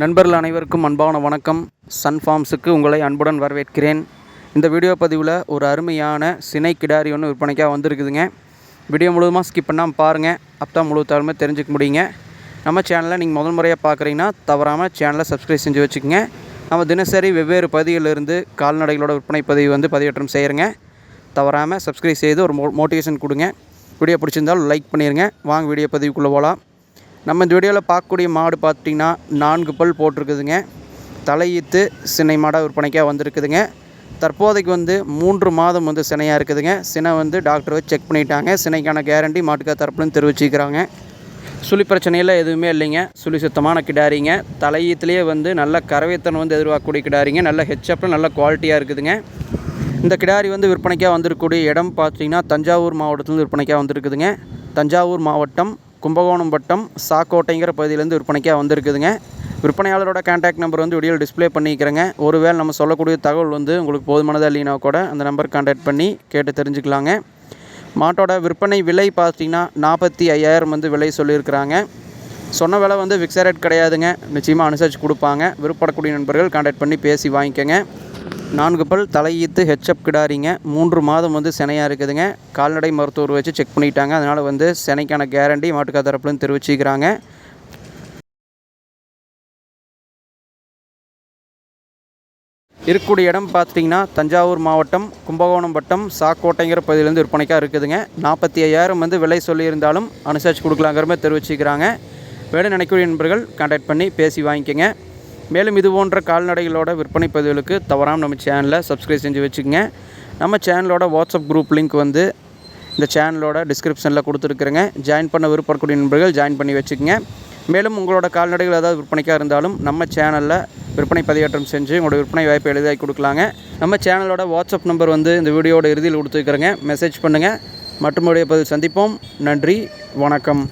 நண்பர்கள் அனைவருக்கும் அன்பான வணக்கம். சன் ஃபார்ம்ஸுக்கு உங்களை அன்புடன் வரவேற்கிறேன். இந்த வீடியோ பதிவில் ஒரு அருமையான சினை கிடாரி ஒன்று விற்பனைக்காக வந்திருக்குதுங்க. வீடியோ முழுவதுமாக ஸ்கிப் பண்ணாமல் பாருங்கள் அப்போ முழு தகவலுமே தெரிஞ்சுக்க முடியுங்க. நம்ம சேனலை நீங்கள் முதல் முறையாக பார்க்குறீங்கன்னா தவறாமல் சேனலை சப்ஸ்கிரைப் செஞ்சு வச்சுக்கோங்க. நம்ம தினசரி வெவ்வேறு பதிவிலிருந்து கால்நடைகளோட விற்பனை பதிவு வந்து பதிவேற்றம் செய்கிறேங்க தவறாமல் சப்ஸ்கிரைப் செய்து ஒரு மோ மோட்டிவேஷன் கொடுங்க. வீடியோ பிடிச்சிருந்தால் லைக் பண்ணிடுங்க வாங்க வீடியோ பதிவுக்குள்ளே போகலாம் நம்ம இந்த வீடியோவில் பார்க்கக்கூடிய மாடு பார்த்திங்கன்னா நான்கு பல் போட்டிருக்குதுங்க. தலையீத்து சினை மாடாக விற்பனைக்காக வந்திருக்குதுங்க. தற்போதைக்கு வந்து மூன்று மாதம் வந்து சினையாக இருக்குதுங்க. சினை வந்து டாக்டர் வச்சு செக் பண்ணிட்டாங்க. சினைக்கான கேரண்டி மாட்டுக்கா தரப்புலன்னு தெரிவிச்சிக்கிறாங்க. சுழி பிரச்சனையில் எதுவுமே இல்லைங்க. சுழி சுத்தமான கிடாரிங்க. தலையீத்துலேயே வந்து நல்ல கறவைத்தனம் வந்து எதிர்பார்க்கக்கூடிய கிடாரிங்க. நல்ல ஹெச்அப்பில் நல்ல குவாலிட்டியாக இருக்குதுங்க. இந்த கிடாரி வந்து விற்பனைக்காக வந்திருக்கக்கூடிய இடம் பார்த்தீங்கன்னா தஞ்சாவூர் மாவட்டத்துலேருந்து விற்பனைக்காக வந்திருக்குதுங்க. தஞ்சாவூர் மாவட்டம் கும்பகோணம் வட்டம் சாக்கோட்டைங்கிற பகுதியிலேருந்து விற்பனைக்காக வந்திருக்குதுங்க. விற்பனையாளரோட கான்டாக்ட் நம்பர் வந்து வீடியோவில் டிஸ்ப்ளே பண்ணிக்கிறேங்க. ஒருவேளை நம்ம சொல்லக்கூடிய தகவல் வந்து உங்களுக்கு போதுமானதாக இல்லைனா கூட அந்த நம்பர் கான்டாக்ட் பண்ணி கேட்டு தெரிஞ்சுக்கலாங்க. மாட்டோட விற்பனை விலை பார்த்தீங்கன்னா நாற்பத்தி ஐயாயிரம் வந்து விலை சொல்லியிருக்கிறாங்க. சொன்ன விலை வந்து ஃபிக்ஸட் ரேட் கிடையாதுங்க. நிச்சயமாக அனுசரித்து கொடுப்பாங்க. விருப்பப்படக்கூடிய நண்பர்கள் கான்டாக்ட் பண்ணி பேசி வாங்கிக்கோங்க. நான்கு பல் தலையீத்து ஹெச்அப் கிடாரிங்க. மூன்று மாதம் வந்து சினையாக இருக்குதுங்க. கால்நடை மருத்துவர் வச்சு செக் பண்ணிட்டாங்க. அதனால் வந்து சினைக்கான கேரண்டி மாட்டுக்கா தரப்புலன்னு தெரிவிச்சிக்கிறாங்க. இருக்கக்கூடிய இடம் பார்த்தீங்கன்னா தஞ்சாவூர் மாவட்டம் கும்பகோணம் வட்டம் சாக்கோட்டைங்கிற பகுதியிலேருந்து விற்பனைக்காக இருக்குதுங்க. நாற்பத்தி ஐயாயிரம் வந்து விலை சொல்லியிருந்தாலும் அனுசரித்து கொடுக்கலாங்கிற மாதிரி தெரிவிச்சிக்கிறாங்க. வேணும் நினைக்கூடிய நண்பர்கள் கான்டாக்ட் பண்ணி பேசி வாங்கிக்கோங்க. மேலும் இது போன்ற கால்நடைகளோட விற்பனை பதிவுகளுக்கு தவறாமல் நம்ம சேனலை சப்ஸ்கிரைப் செஞ்சு வச்சுக்கோங்க. நம்ம சேனலோட வாட்ஸ்அப் குரூப் லிங்க் வந்து இந்த சேனலோட டிஸ்கிரிப்ஷனில் கொடுத்துருக்குறேங்க. ஜாயின் பண்ண விருப்பக்கூடிய நண்பர்கள் ஜாயின் பண்ணி வச்சுக்கோங்க. மேலும் உங்களோட கால்நடைகள் ஏதாவது விற்பனைக்காக இருந்தாலும் நம்ம சேனலில் விற்பனை பதிவேற்றம் செஞ்சு உங்களோட விற்பனை வாய்ப்பு எளிதாக கொடுக்கலாங்க. நம்ம சேனலோட வாட்ஸ்அப் நம்பர் வந்து இந்த வீடியோட இறுதியில் கொடுத்துருக்குறேங்க. மெசேஜ் பண்ணுங்கள் மற்றும் பதில் சந்திப்போம். நன்றி. வணக்கம்.